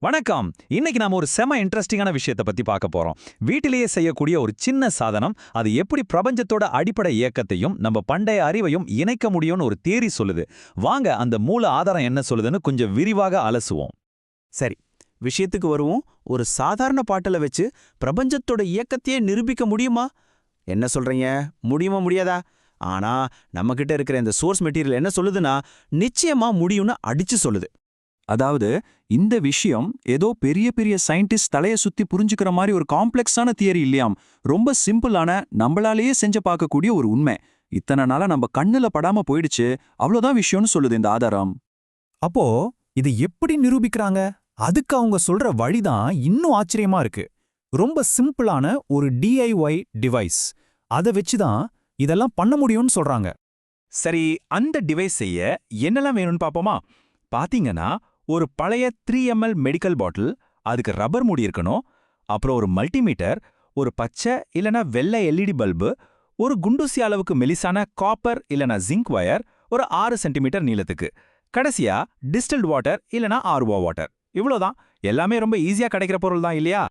வணக்கம். இன்னைக்கு நாம ஒரு செம இன்ட்ரெஸ்டிங்கான விஷயத்தை பத்தி பார்க்க போறோம். வீட்டிலேயே செய்யக்கூடிய ஒரு சின்ன சாதனம் அது எப்படி பிரபஞ்சத்தோட அடிப்படை இயக்கத்தையும் நம்ம பண்டைய அறிவையும் இணைக்க முடியும்னு ஒரு தேரி சொல்லுது. வாங்க அந்த மூல ஆதாரம் என்ன சொல்லுதுன்னு கொஞ்சம் விரிவாக அலசுவோம். சரி விஷயத்துக்கு வருவோம். ஒரு சாதாரண பாட்டில் வச்சு பிரபஞ்சத்தோட இயக்கத்தையே நிரூபிக்க முடியுமா? என்ன சொல்றீங்க? முடியுமா முடியாதா? ஆனா நம்மகிட்ட இருக்கிற இந்த சோர்ஸ் மெட்டீரியல் என்ன சொல்லுதுன்னா நிச்சயமா முடியும்னு அடிச்சு சொல்லுது. அதாவது இந்த விஷயம் ஏதோ பெரிய பெரிய சயின்டிஸ்ட் தலைய சுத்தி புரிஞ்சுக்கிற மாதிரி ஒரு காம்ப்ளெக்ஸான தியரி இல்லையாம். ரொம்ப சிம்பிளான நம்மளாலேயே செஞ்சு பார்க்கக்கூடிய ஒரு உண்மை. இத்தனை நாளா நம்ம கண்ணுல படாம போயிடுச்சு. அவ்வளவுதான் விஷயம்னு சொல்லுது இந்த ஆதாரம். அப்போ இது எப்படி நிரூபிக்கிறாங்க? அதுக்கு அவங்க சொல்ற வழிதான் இன்னும் ஆச்சரியமா இருக்கு. ரொம்ப சிம்பிளான ஒரு டிஐஒய் டிவைஸ் அதை வச்சுதான் இதெல்லாம் பண்ண முடியும்னு சொல்றாங்க. சரி அந்த டிவைஸ் செய்ய என்னெல்லாம் வேணும்னு பாப்போமா பாத்தீங்கன்னா ஒரு பழைய த்ரீ எம்எல் மெடிக்கல் பாட்டில் அதுக்கு ரப்பர் மூடி இருக்கணும். அப்புறம் ஒரு மல்டிமீட்டர் ஒரு பச்சை இல்லனா வெள்ளை எல்இடி பல்பு ஒரு குண்டூசி அளவுக்கு மெலிசான காப்பர் இல்லனா ஜிங்க் வயர் ஒரு ஆறு சென்டிமீட்டர் நீளத்துக்கு. கடைசியா டிஸ்டில்ட் வாட்டர் இல்லனா ஆர்வோ வாட்டர் இவ்வளோதான் எல்லாமே ரொம்ப ஈஸியா கிடைக்கிற பொருள் தான் இல்லையா?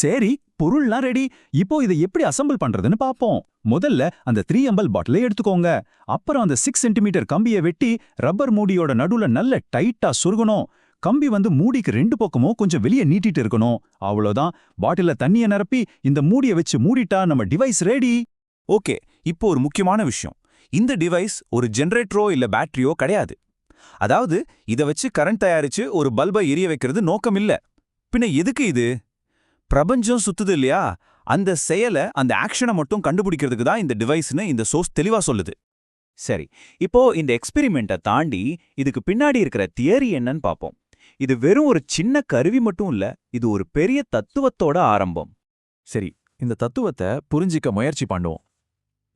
சரி பொருள்லாம் ரெடி இப்போ இதை எப்படி அசம்பிள் பண்றதுன்னு பாப்போம். முதல்ல அந்த த்ரீ எம்பல் பாட்டிலை எடுத்துக்கோங்க. அப்புறம் அந்த சிக்ஸ் சென்டிமீட்டர் கம்பியை வெட்டி ரப்பர் மூடியோட நடுவுல நல்ல டைட்டா சுருகணும். கம்பி வந்து மூடிக்கு ரெண்டு பக்கமும் கொஞ்சம் வெளியே நீட்டிட்டு இருக்கணும். அவ்வளோதான். பாட்டில தண்ணிய நிரப்பி இந்த மூடிய வச்சு மூடிட்டா நம்ம டிவைஸ் ரெடி ஓகே இப்போ ஒரு முக்கியமான விஷயம். இந்த டிவைஸ் ஒரு ஜென்ரேட்டரோ இல்ல பேட்டரியோ கிடையாது. அதாவது இத வச்சு கரண்ட் தயாரிச்சு ஒரு பல்பை எரிய வைக்கிறது நோக்கம் இல்ல பின்ன எதுக்கு இது? பிரபஞ்சம் சுத்துது இல்லையா? அந்த செயலை அந்த ஆக்ஷனை மட்டும் கண்டுபிடிக்கிறதுக்கு தான் இந்த டிவைஸ்னு இந்த சோர்ஸ் தெளிவா சொல்லுது. சரி இப்போ இந்த எக்ஸ்பெரிமெண்ட்டை தாண்டி இதுக்கு பின்னாடி இருக்கிற தியரி என்னன்னு பார்ப்போம். இது வெறும் ஒரு சின்ன கருவி மட்டும் இல்ல இது ஒரு பெரிய தத்துவத்தோட ஆரம்பம். சரி இந்த தத்துவத்தை புரிஞ்சிக்க முயற்சி பண்ணுவோம்.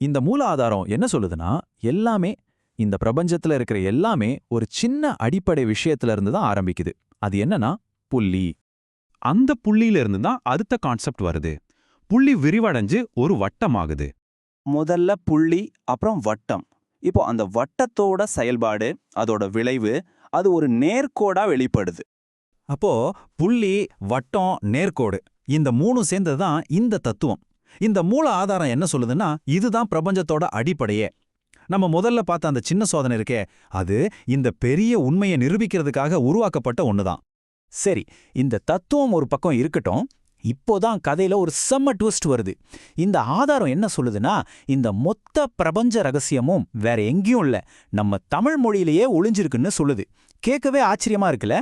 இந்த மூல ஆதாரம் என்ன சொல்லுதுன்னா எல்லாமே இந்த பிரபஞ்சத்துல இருக்கிற எல்லாமே ஒரு சின்ன அடிப்படை விஷயத்துல இருந்து தான் ஆரம்பிக்குது. அது என்னன்னா புள்ளி. அந்த புள்ளியில இருந்து தான் அடுத்த கான்செப்ட் வருது. புள்ளி விரிவடைஞ்சு ஒரு வட்டமாகுது. முதல்ல புள்ளி அப்புறம் வட்டம். இப்போ அந்த வட்டத்தோட செயல்பாடு அதோட விளைவு அது ஒரு நேர்கோடா வெளிப்படுது. அப்போ புள்ளி வட்டம் நேர்கோடு இந்த மூணும் சேர்ந்தது தான் இந்த தத்துவம். இந்த மூல ஆதாரம் என்ன சொல்லுதுன்னா இதுதான் பிரபஞ்சத்தோட அடிப்படையே. நம்ம முதல்ல பார்த்த அந்த சின்ன சோதனை இருக்கே அது இந்த பெரிய உண்மையை நிரூபிக்கிறதுக்காக உருவாக்கப்பட்ட ஒண்ணுதான். சரி இந்த தத்துவம் ஒரு பக்கம் இருக்கட்டும். இப்போதான் கதையில ஒரு செம்ம ட்விஸ்ட் வருது. இந்த ஆதாரம் என்ன சொல்லுதுன்னா இந்த மொத்த பிரபஞ்ச ரகசியமும் வேற எங்கேயும் இல்ல. நம்ம தமிழ் மொழியிலேயே ஒளிஞ்சிருக்குன்னு சொல்லுது. கேட்கவே ஆச்சரியமா இருக்குல்ல?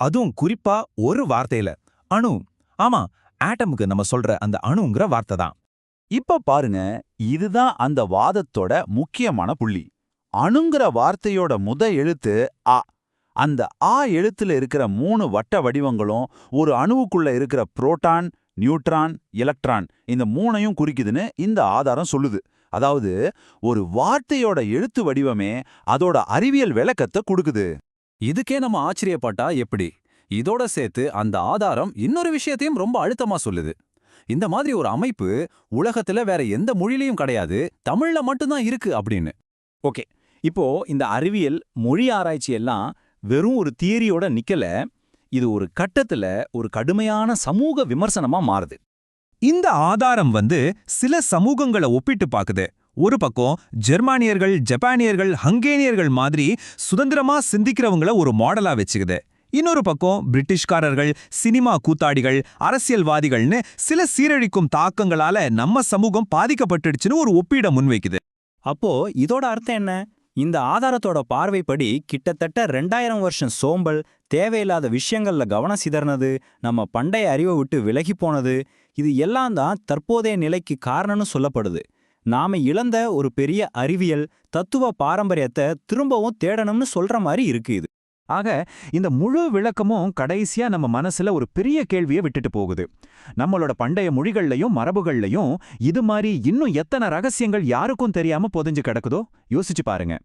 அதுவும் குறிப்பா ஒரு வார்த்தையில. அணு. ஆமா ஆட்டமுக்கு நம்ம சொல்ற அந்த அணுங்கிற வார்த்தை தான். இப்ப பாருங்க இதுதான் அந்த வாதத்தோட முக்கியமான புள்ளி. அணுங்கிற வார்த்தையோட முத எழுத்து அ. அந்த ஆ எழுத்துல இருக்கிற மூணு வட்ட வடிவங்களும் ஒரு அணுவுக்குள்ள இருக்கிற புரோட்டான் நியூட்ரான் எலக்ட்ரான் இந்த மூணையும் குறிக்குதுன்னு இந்த ஆதாரம் சொல்லுது. அதாவது ஒரு வார்த்தையோட எழுத்து வடிவமே அதோட அறிவியல் விளக்கத்தை கொடுக்குது. இதுக்கே நம்ம ஆச்சரியப்பட்டா எப்படி? இதோட சேர்த்து அந்த ஆதாரம் இன்னொரு விஷயத்தையும் ரொம்ப அழுத்தமா சொல்லுது. இந்த மாதிரி ஒரு அமைப்பு உலகத்துல வேற எந்த மொழியிலையும் கிடையாது தமிழ்ல மட்டும்தான் இருக்கு அப்படின்னு. ஓகே இப்போ இந்த அறிவியல் மொழி ஆராய்ச்சி எல்லாம் வெறும் ஒரு தியரியோட நிக்கல இது ஒரு கட்டத்துல ஒரு கடுமையான சமூக விமர்சனமா மாறுது. இந்த ஆதாரம் வந்து சில சமூகங்களை ஒப்பிட்டு பாக்குது. ஒரு பக்கம் ஜெர்மானியர்கள் ஜப்பானியர்கள் ஹங்கேனியர்கள் மாதிரி சுதந்திரமா சிந்திக்கிறவங்கள ஒரு மாடலா வச்சுக்குது. இன்னொரு பக்கம் பிரிட்டிஷ்காரர்கள் சினிமா கூத்தாடிகள் அரசியல்வாதிகள்னு சில சீரழிக்கும் தாக்கங்களால நம்ம சமூகம் பாதிக்கப்பட்டுடுச்சுன்னு ஒரு ஒப்பீட முன்வைக்குது. அப்போ இதோட அர்த்தம் என்ன? இந்த ஆதாரத்தோட பார்வைப்படி கிட்டத்தட்ட ரெண்டாயிரம் வருஷம் சோம்பல் தேவையில்லாத விஷயங்கள்ல கவனம் சிதறினது நம்ம பண்டைய அறிவை விட்டு விலகி போனது இது எல்லாம் தான் தற்போதைய நிலைக்கு காரணம்னு சொல்லப்படுது. நாம இழந்த ஒரு பெரிய அறிவியல் தத்துவ பாரம்பரியத்தை திரும்பவும் தேடணும்னு சொல்ற மாதிரி இருக்கு இது. ஆக இந்த முழு விளக்கமும் கடைசியா நம்ம மனசுல ஒரு பெரிய கேள்வியை விட்டுட்டு போகுது. நம்மளோட பண்டைய மொழிகள்லயும் மரபுகள்லயும் இது மாதிரி இன்னும் எத்தனை ரகசியங்கள் யாருக்கும் தெரியாம பொதிஞ்சு கிடக்குதோ? யோசிச்சு பாருங்க.